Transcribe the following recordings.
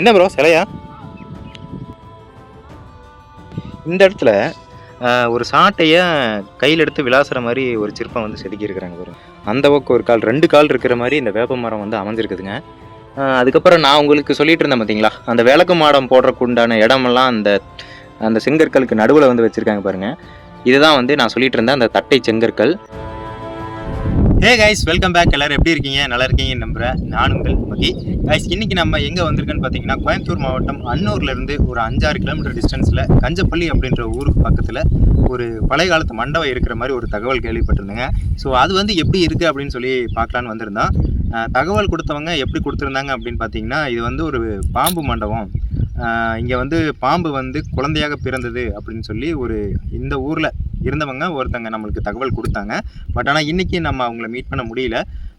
என்ன ப்ரோ சிலையா? இந்த இடத்துல ஒரு சாட்டையை கையில் எடுத்து விளாசுற மாதிரி ஒரு சிற்பம் வந்து செதுக்கியிருக்கிறாங்க இருக்கிறாங்க அந்த பக்கம் ஒரு கால் ரெண்டு கால் இருக்கிற மாதிரி இந்த வேப்ப மரம் வந்து அமைஞ்சிருக்குதுங்க. அதுக்கப்புறம் நான் உங்களுக்கு சொல்லிட்டு இருந்தேன் பார்த்தீங்களா அந்த விளக்கு மாடம் போடுறக்கு உண்டான இடமெல்லாம் அந்த அந்த செங்கற்களுக்கு நடுவில் வந்து வச்சுருக்காங்க பாருங்க. இதுதான் வந்து நான் சொல்லிட்டு இருந்தேன் அந்த தட்டை செங்கற்கள். ஹே கைஸ் வெல்கம் பேக் எல்லாரும் எப்படி இருக்கீங்க? நல்லா இருக்கீங்கன்னு நம்புறேன். நான் உங்கள் மகி. கைஸ் இன்னைக்கு நம்ம எங்கே வந்திருக்கோன்னு பார்த்தீங்கன்னா கோயம்புத்தூர் மாவட்டம் அன்னூர்ல இருந்து ஒரு அஞ்சாறு கிலோமீட்டர் டிஸ்டன்ஸில் கஞ்சப்பள்ளி அப்படின்ற ஊருக்கு பக்கத்தில் ஒரு பழைய காலத்து மண்டபம் இருக்கிற மாதிரி ஒரு தகவல் கேள்விப்பட்டிருந்தேங்க. ஸோ அது வந்து எப்படி இருக்குது அப்படின்னு சொல்லி பார்க்கலான்னு வந்திருந்தோம். தகவல் கொடுத்தவங்க எப்படி கொடுத்துருந்தாங்க அப்படின்னு பார்த்தீங்கன்னா இது வந்து ஒரு பாம்பு மண்டபம். இங்கே வந்து பாம்பு வந்து குழந்தையாக பிறந்தது அப்படின்னு சொல்லி ஒரு இந்த ஊரில் இருந்தவங்க ஒருத்தங்க நம்மளுக்கு தகவல் கொடுத்தாங்க. பட் ஆனால் இன்றைக்கி நம்ம அவங்கள மீட் பண்ண முடியல.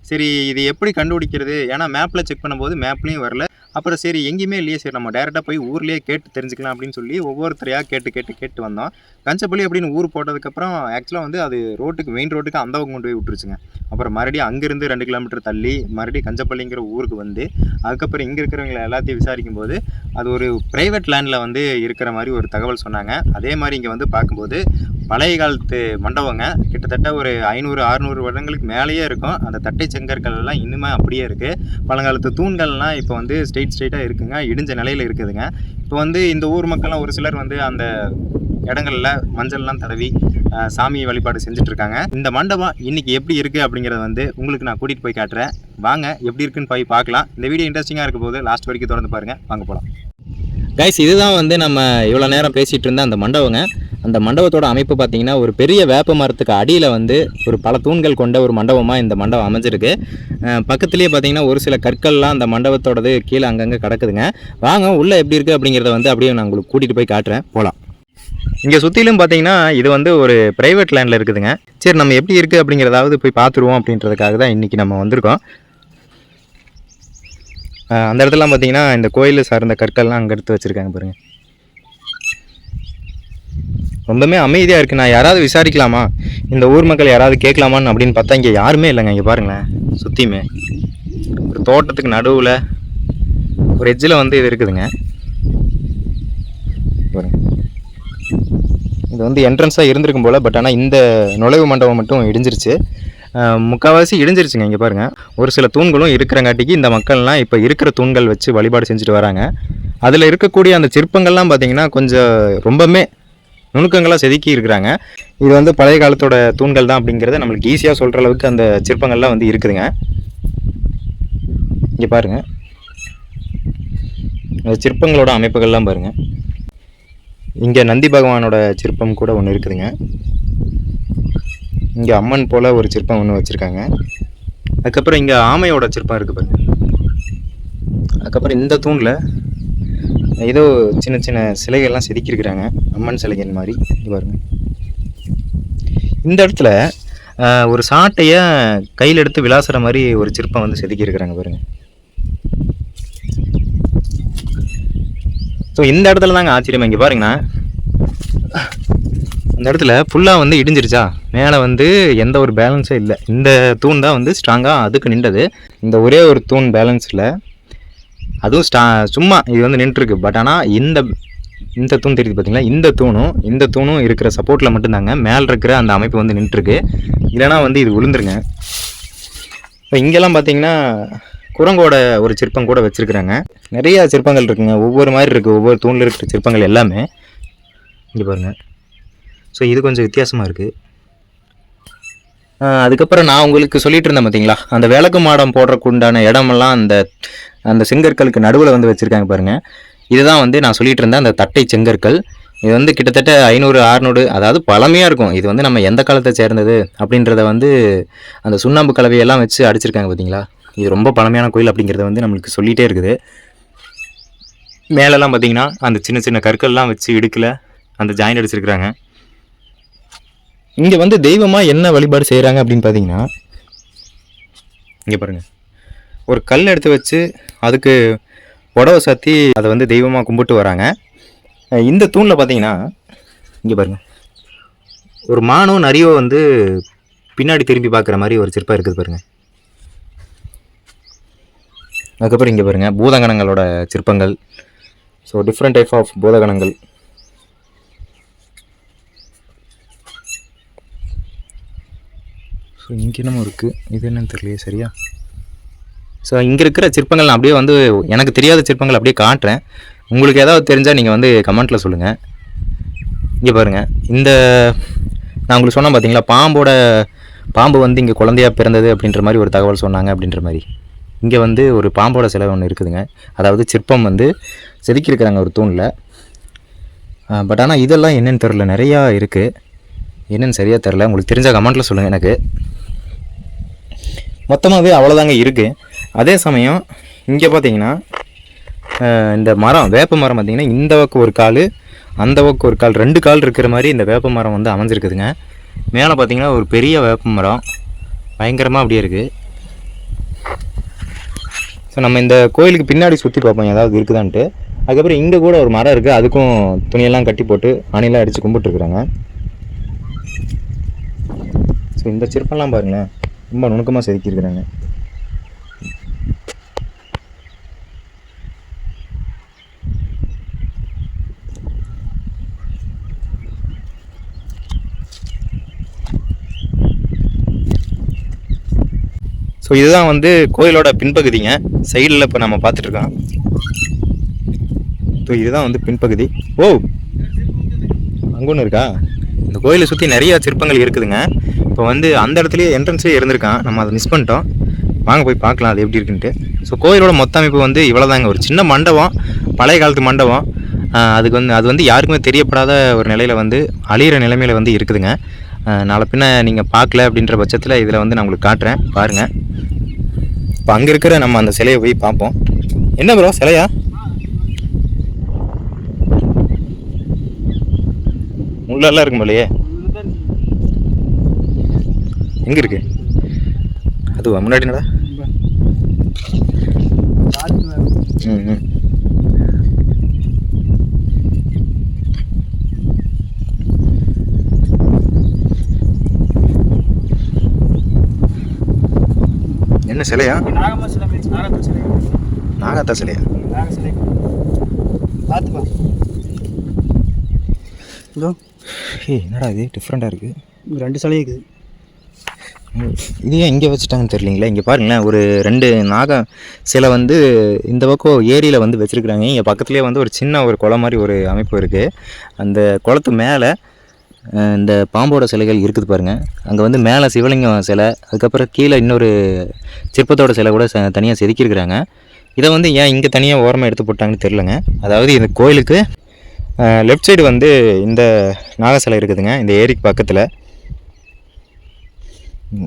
சரி இது எப்படி கண்டுபிடிக்கிறது? ஏன்னா மேப்பில் செக் பண்ணும்போது மேப்லேயும் வரல. அப்புறம் சரி எங்கேயுமே இல்லையே சரி நம்ம டேரெக்டாக போய் ஊர்லேயே கேட்டு தெரிஞ்சுக்கலாம் அப்படின்னு சொல்லி ஒவ்வொருத்தரையாக கேட்டு கேட்டு கேட்டு வந்தோம். கஞ்சப்பள்ளி அப்படின்னு ஊர் போட்டதுக்கப்புறம் ஆக்சுவலாக வந்து அது ரோட்டுக்கு மெயின் ரோட்டுக்கு அந்த பக்கம் கொண்டு போய் விட்டுருச்சுங்க. அப்புறம் மறுபடியும் அங்கேருந்து ரெண்டு கிலோமீட்டர் தள்ளி மறுபடியும் கஞ்சப்பள்ளிங்கிற ஊருக்கு வந்து அதுக்கப்புறம் இங்கே இருக்கிறவங்களை எல்லாத்தையும் விசாரிக்கும் போது அது ஒரு ப்ரைவேட் லேண்டில் வந்து இருக்கிற மாதிரி ஒரு தகவல் சொன்னாங்க. அதே மாதிரி இங்கே வந்து பார்க்கும்போது பழைய காலத்து மண்டபங்க. கிட்டத்தட்ட ஒரு ஐநூறு அறுநூறு வருடங்களுக்கு மேலேயே இருக்கும். அந்த தட்டை செங்கற்கள் எல்லாம் இன்னுமே அப்படியே இருக்குது பழங்காலத்து தூண்கள்லாம் இப்போ வந்து ஸ்ட்ரெயிட் ஸ்ட்ரெயிட்டாக இருக்குங்க. இடிஞ்ச நிலையில் இருக்குதுங்க. இப்போ வந்து இந்த ஊர் மக்கள்லாம் ஒரு சிலர் வந்து அந்த இடங்களில் மஞ்சள்லாம் தடவி சாமியை சாமி வழிபாடு செஞ்சுட்ருக்காங்க. இந்த மண்டபம் இன்றைக்கி எப்படி இருக்குது அப்படிங்கிறத வந்து உங்களுக்கு நான் கூட்டிகிட்டு போய் காட்டுறேன். வாங்க எப்படி இருக்குன்னு போய் பார்க்கலாம். இந்த வீடியோ இன்ட்ரெஸ்டிங்காக இருக்க போது லாஸ்ட் வரைக்கும் தொடர்ந்து பாருங்கள் வாங்க போகலாம் கைஸ் இதுதான் வந்து நம்ம இவ்வளோ நேரம் பேசிகிட்டு இருந்த அந்த மண்டபங்க. அந்த மண்டபத்தோட அமைப்பு பார்த்தீங்கன்னா ஒரு பெரிய வேப்ப மரத்துக்கு அடியில் வந்து ஒரு பல தூண்கள் கொண்ட ஒரு மண்டபமாக இந்த மண்டபம் அமைஞ்சிருக்கு. பக்கத்துலேயே பார்த்தீங்கன்னா ஒரு சில கற்கள்லாம் அந்த மண்டபத்தோடது கீழே அங்கங்கே கிடக்குதுங்க. வாங்க உள்ளே எப்படி இருக்குது அப்படிங்கிறத வந்து அப்படியே நான் உங்களுக்கு கூட்டிகிட்டு போய் காட்டுறேன். போகலாம் இங்கே சுற்றிலும் பார்த்தீங்கன்னா இது வந்து ஒரு ப்ரைவேட் லேண்டில் இருக்குதுங்க. சரி நம்ம எப்படி இருக்குது அப்படிங்கிறதாவது போய் பார்த்துருவோம் அப்படின்றதுக்காக தான் இன்றைக்கி நம்ம வந்திருக்கோம். அந்த இடத்துலலாம் பார்த்தீங்கன்னா இந்த கோயில் சார்ந்த கற்கள்லாம் அங்கே எடுத்து வச்சுருக்காங்க பாருங்கள் ரொம்பவுமே அமைதியாக இருக்குது நான் யாராவது விசாரிக்கலாமா? இந்த ஊர் மக்கள் யாராவது கேட்கலாமான்னு அப்படின்னு பார்த்தா இங்கே யாருமே இல்லைங்க. இங்கே பாருங்களேன். சுற்றியுமே ஒரு தோட்டத்துக்கு நடுவில் ஒரு எஜ்ஜில் வந்து இது இருக்குதுங்க. இது வந்து என்ட்ரன்ஸாக இருந்திருக்கும் போல் பட் ஆனால் இந்த நுழைவு மண்டபம் மட்டும் இடிஞ்சிருச்சு. முக்கால்வாசி இடிஞ்சிருச்சுங்க. இங்கே பாருங்கள் ஒரு சில தூண்களும் இருக்கிறங்காட்டிக்கு இந்த மக்கள்லாம் இப்போ இருக்கிற தூண்கள் வச்சு வழிபாடு செஞ்சுட்டு வராங்க. அதில் இருக்கக்கூடிய அந்த சிற்பங்கள்லாம் பார்த்திங்கன்னா கொஞ்சம் ரொம்பவுமே நுணுக்கங்களாக செதுக்கி இருக்கிறாங்க. இது வந்து பழைய காலத்தோட தூண்கள் தான் அப்படிங்கிறத நம்மளுக்கு ஈஸியாக சொல்கிற அளவுக்கு அந்த சிற்பங்கள்லாம் வந்து இருக்குதுங்க. இங்கே பாருங்க. அந்த சிற்பங்களோட அமைப்புகள்லாம் பாருங்க. இங்கே நந்தி பகவானோட சிற்பம் கூட ஒன்று இருக்குதுங்க. இங்கே அம்மன் போல் ஒரு சிற்பம் ஒன்று வச்சுருக்காங்க. அதுக்கப்புறம் இங்கே ஆமையோட சிற்பம் இருக்குது பாருங்கள் அதுக்கப்புறம் இந்த தூணில் ஏதோ சின்ன சின்ன சிலைகள்லாம் செதுக்கியிருக்கிறாங்க. அம்மன் சிலைகள் மாதிரி. பாருங்க. இந்த இடத்துல ஒரு சாட்டையை கையில் எடுத்து விளாசுற மாதிரி ஒரு சிற்பம் வந்து செதுக்கியிருக்கிறாங்க பாருங்க. ஸோ இந்த இடத்துல தாங்க ஆச்சரியம். இங்கே பாருங்கண்ணா. இந்த இடத்துல ஃபுல்லாக வந்து இடிஞ்சிருச்சா? மேலே வந்து எந்த ஒரு பேலன்ஸும் இல்லை. இந்த தூண் தான் வந்து ஸ்ட்ராங்காக அதுக்கு நின்றது. இந்த ஒரே ஒரு தூண் பேலன்ஸில் அதுவும் ஸ்டா சும்மா இது வந்து நின்றுருக்கு. பட் ஆனால் இந்த இந்த தூண் தெரியுது பார்த்தீங்களா இந்த தூணும் இந்த தூணும் இருக்கிற சப்போர்ட்டில் மட்டும்தாங்க. மேலே இருக்கிற அந்த அமைப்பு வந்து நின்றுருக்கு. இல்லைனா வந்து இது விழுந்துருங்க. இப்போ இங்கெல்லாம் பார்த்தீங்கன்னா குரங்கோட ஒரு சிற்பம் கூட வச்சுருக்குறாங்க. நிறையா சிற்பங்கள் இருக்குங்க. ஒவ்வொரு மாதிரி இருக்குது ஒவ்வொரு தூணில் இருக்கிற சிற்பங்கள் எல்லாமே. இங்கே பாருங்கள் ஸோ இது கொஞ்சம் வித்தியாசமாக இருக்குது அதுக்கப்புறம் நான் உங்களுக்கு சொல்லிட்டு இருந்தேன் பார்த்தீங்களா அந்த விளக்கு மாடம் போடுறதுக்கு உண்டான இடமெல்லாம் அந்த அந்த செங்கற்களுக்கு நடுவில் வந்து வச்சுருக்காங்க பாருங்கள் இதுதான் வந்து நான் சொல்லிட்டு இருந்தேன் அந்த தட்டை செங்கற்கள். இது வந்து கிட்டத்தட்ட ஐநூறு அறநூறு அதாவது பழமையாக இருக்கும். இது வந்து நம்ம எந்த காலத்தை சேர்ந்தது அப்படின்றத வந்து அந்த சுண்ணாம்பு கலவையெல்லாம் வச்சு அடிச்சிருக்காங்க பார்த்தீங்களா இது ரொம்ப பழமையான கோயில் அப்படிங்கிறத வந்து நம்மளுக்கு சொல்லிகிட்டே இருக்குது. மேலெல்லாம் பார்த்தீங்கன்னா அந்த சின்ன சின்ன கற்கள்லாம் வச்சு இடுக்கில் அந்த ஜாயின் அடிச்சிருக்கிறாங்க. இங்கே வந்து தெய்வமாக என்ன வழிபாடு செய்கிறாங்க அப்படின்னு பார்த்தீங்கன்னா இங்கே பாருங்கள் ஒரு கல் எடுத்து வச்சு அதுக்கு உடவை சாத்தி அதை வந்து தெய்வமாக கும்பிட்டு வராங்க. இந்த தூணில் பார்த்தீங்கன்னா இங்கே பாருங்கள் ஒரு மானும் நரியோ வந்து பின்னாடி திரும்பி பார்க்குற மாதிரி ஒரு சிற்பம் இருக்குது பாருங்கள் அதுக்கப்புறம் இங்கே பாருங்கள் பூதகணங்களோட சிற்பங்கள் ஸோ டிஃப்ரெண்ட் டைப் ஆஃப் பூதகணங்கள். ஸோ இங்கே என்னமோ இருக்குது இது என்னன்னு தெரியலையே சரியா? ஸோ இங்கே இருக்கிற சிற்பங்கள் நான் அப்படியே வந்து எனக்கு தெரியாத சிற்பங்கள் அப்படியே காட்டுறேன். உங்களுக்கு ஏதாவது தெரிஞ்சால் நீங்கள் வந்து கமெண்ட்டில் சொல்லுங்கள் இங்கே பாருங்கள் இந்த நான் உங்களுக்கு சொன்னேன் பார்த்தீங்களா பாம்போட பாம்பு வந்து இங்கே குழந்தையா பிறந்தது அப்படின்ற மாதிரி ஒரு தகவல் சொன்னாங்க அப்படின்ற மாதிரி. இங்கே வந்து ஒரு பாம்போட சிலை ஒன்று இருக்குதுங்க. அதாவது சிற்பம் வந்து செதுக்கியிருக்கிறாங்க ஒரு தூணில். பட் ஆனால் இதெல்லாம் என்னென்னு தெரில நிறையா இருக்குது என்னென்னு சரியாக தெரில உங்களுக்கு தெரிஞ்ச கமெண்ட்டில் சொல்லுங்கள் எனக்கு. மொத்தமாகவே அவ்வளோதாங்க இருக்குது அதே சமயம் இங்கே பார்த்தீங்கன்னா இந்த மரம் வேப்ப மரம் பார்த்தீங்கன்னா இந்த பக்கம் ஒரு கால் அந்த பக்கம் ஒரு கால் ரெண்டு கால் இருக்கிற மாதிரி இந்த வேப்ப மரம் வந்து அமைஞ்சிருக்குதுங்க. மேலே பார்த்தீங்கன்னா ஒரு பெரிய வேப்ப மரம். பயங்கரமாக அப்படியே இருக்குது ஸோ நம்ம இந்த கோயிலுக்கு பின்னாடி சுற்றி பார்ப்போம். ஏதாவது இருக்குதான்ட்டு. அதுக்கப்புறம் இங்கே கூட ஒரு மரம் இருக்குது அதுக்கும் துணியெல்லாம் கட்டி போட்டு அணிலாம் அடித்து கும்பிட்டுருக்குறாங்க. ஸோ இந்த சிற்பம்லாம் பாருங்களேன். ரொம்ப நுணுக்கமாக செதுக்கியிருக்கிறாங்க. ஸோ இதுதான் வந்து கோயிலோட பின்பகுதிங்க. சைடில் இப்போ நம்ம பார்த்துட்ருக்கோம் ஸோ இதுதான் வந்து பின்பகுதி. ஓ! அங்கே ஒன்று இருக்கா? இந்த கோயிலை சுற்றி நிறைய சிற்பங்கள் இருக்குதுங்க. இப்போ வந்து அந்த இடத்துலயே என்ட்ரன்ஸ்லேயே இருந்திருக்கான். நம்ம அதை மிஸ் பண்ணிட்டோம். வாங்க போய் பார்க்கலாம் அது எப்படி இருக்குன்ட்டு. ஸோ கோயிலோட மொத்த அமைப்பு வந்து இவ்வளோதாங்க ஒரு சின்ன மண்டபம் பழைய காலத்து மண்டபம். அதுக்கு வந்து அது வந்து யாருக்குமே தெரியப்படாத ஒரு நிலையில் வந்து அழியிற நிலைமையில் வந்து இருக்குதுங்க. நாளை பின்ன நீங்கள் பார்க்கல அப்படின்ற பட்சத்தில் இதில் வந்து நான் உங்களுக்கு காட்டுறேன். பாருங்கள் இப்போ அங்கே இருக்கிற நம்ம அந்த சிலையை போய் பார்ப்போம். என்ன ப்ரோ சிலையா? முள்ளெல்லாம் இருக்கும் போலையே. எங்கே இருக்கு? அதுவா முன்னாடி என்னடா? ம் ம். என்ன சிலையா? நாகத்த சிலை நாகத்தா சிலையா ஏய் என்னடா இது? டிஃப்ரெண்ட்டாக இருக்குது ரெண்டு சிலை இருக்குது. இது ஏன் இங்கே வச்சுட்டாங்கன்னு தெரியலீங்களா? இங்கே பாருங்களேன் ஒரு ரெண்டு நாக சிலை வந்து இந்த பக்கம் ஏரியில் வந்து வச்சுருக்குறாங்க. இங்கே பக்கத்துலேயே வந்து ஒரு சின்ன ஒரு குளம் மாதிரி ஒரு அமைப்பு இருக்குது அந்த குளத்து மேலே இந்த பாம்போட சிலைகள் இருக்குது பாருங்கள் அங்கே வந்து மேலே சிவலிங்கம் சிலை அதுக்கப்புறம் கீழே இன்னொரு சிற்பத்தோட சிலை கூட தனியாக செதுக்கியிருக்கிறாங்க. இதை வந்து ஏன் இங்கே தனியாக ஓரமாக எடுத்து போட்டாங்கன்னு தெரிலங்க அதாவது இந்த கோயிலுக்கு லெஃப்ட் சைடு வந்து இந்த நாக சிலை இருக்குதுங்க இந்த ஏரிக்கு பக்கத்தில்.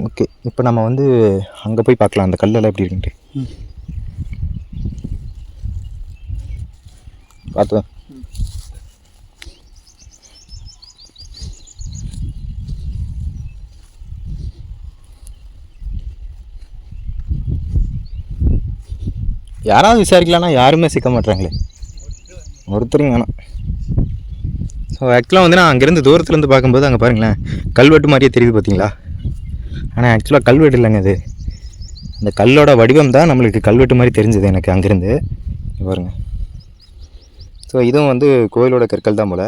ஓகே. இப்போ நம்ம வந்து அங்கே போய் பார்க்கலாம். அந்த கல்லெல்லாம் எப்படி இருக்குன்ட்டு. பார்த்து யாராவது விசாரிக்கலாம்னா யாருமே சிக்க மாட்றாங்களே. ஒருத்தரும் வேணாம். ஸோ ஆக்சுவலாக வந்து நான் அங்கேருந்து தூரத்துலேருந்து பார்க்கும்போது அங்கே பாருங்களேன் கல்வெட்டு மாதிரியே தெரியுது பார்த்தீங்களா ஆனால் ஆக்சுவலாக கல்வெட்டு இல்லைங்க அது அந்த கல்லோட வடிவம் தான் நம்மளுக்கு கல்வெட்டு மாதிரி தெரிஞ்சது எனக்கு அங்கேருந்து. பாருங்க. ஸோ இதுவும் வந்து கோயிலோட கற்கள் தான் போல்.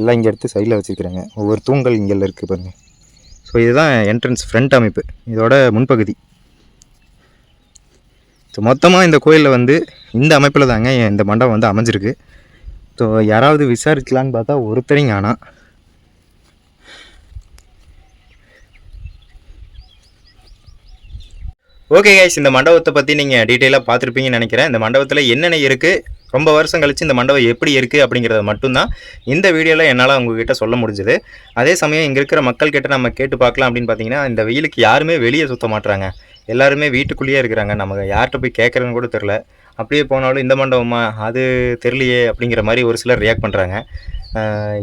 எல்லாம் இங்கே எடுத்து சைடில் வச்சுருக்கிறாங்க. ஒவ்வொரு தூண்கள் இங்கே இருக்குது பாருங்கள் ஸோ இதுதான் என்ட்ரன்ஸ் ஃப்ரண்ட் அமைப்பு. இதோட முன்பகுதி. ஸோ மொத்தமாக இந்த கோயிலில் வந்து இந்த அமைப்பில் தாங்க இந்த மண்டபம் வந்து அமைஞ்சிருக்கு. ஸோ யாராவது விசாரிக்கலான்னு பார்த்தா ஒருத்தரையும் ஆனால் ஓகே கைஸ் இந்த மண்டபத்தை பற்றி நீங்கள் டீட்டெயிலாக பார்த்துருப்பீங்கன்னு நினைக்கிறேன். இந்த மண்டபத்தில் என்னென்ன இருக்குது ரொம்ப வருஷம் கழிச்சு இந்த மண்டபம் எப்படி இருக்குது அப்படிங்கிறத மட்டும்தான் இந்த வீடியோவில் என்னால் உங்ககிட்ட சொல்ல முடிஞ்சது. அதே சமயம் இங்கே இருக்கிற மக்கள்கிட்ட நம்ம கேட்டு பார்க்கலாம் அப்படின்னு பார்த்தீங்கன்னா இந்த வெயிலுக்கு யாருமே வெளியே சுத்த மாட்டுறாங்க எல்லாருமே வீட்டுக்குள்ளேயே இருக்கிறாங்க. நமக்கு யார்கிட்ட போய் கேட்குறேன்னு கூட தெரில அப்படியே போனாலும் இந்த மண்டபமா? அது தெரியலையே அப்படிங்கிற மாதிரி ஒரு சிலர் ரியாக்ட் பண்ணுறாங்க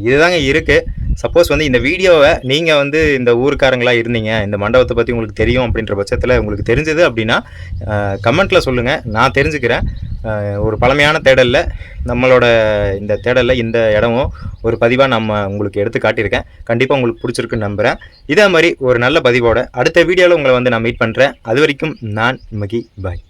இதுதாங்க இருக்குது சப்போஸ் வந்து இந்த வீடியோவை நீங்கள் வந்து இந்த ஊருக்காரங்களா இருந்தீங்க இந்த மண்டபத்தை பற்றி உங்களுக்கு தெரியும் அப்படின்ற பட்சத்தில் உங்களுக்கு தெரிஞ்சது அப்படின்னா கமெண்ட்டில் சொல்லுங்கள் நான் தெரிஞ்சுக்கிறேன். ஒரு பழமையான தேடலில் நம்மளோட இந்த தேடலில் இந்த இடமும் ஒரு பதிவாக நம்ம உங்களுக்கு எடுத்து காட்டியிருக்கேன். கண்டிப்பாக உங்களுக்கு பிடிச்சிருக்குன்னு நம்புகிறேன் இதே மாதிரி ஒரு நல்ல பதிவோட அடுத்த வீடியோவில் உங்களை வந்து நான் மீட் பண்ணுறேன் அது வரைக்கும் நான் மகி பாய்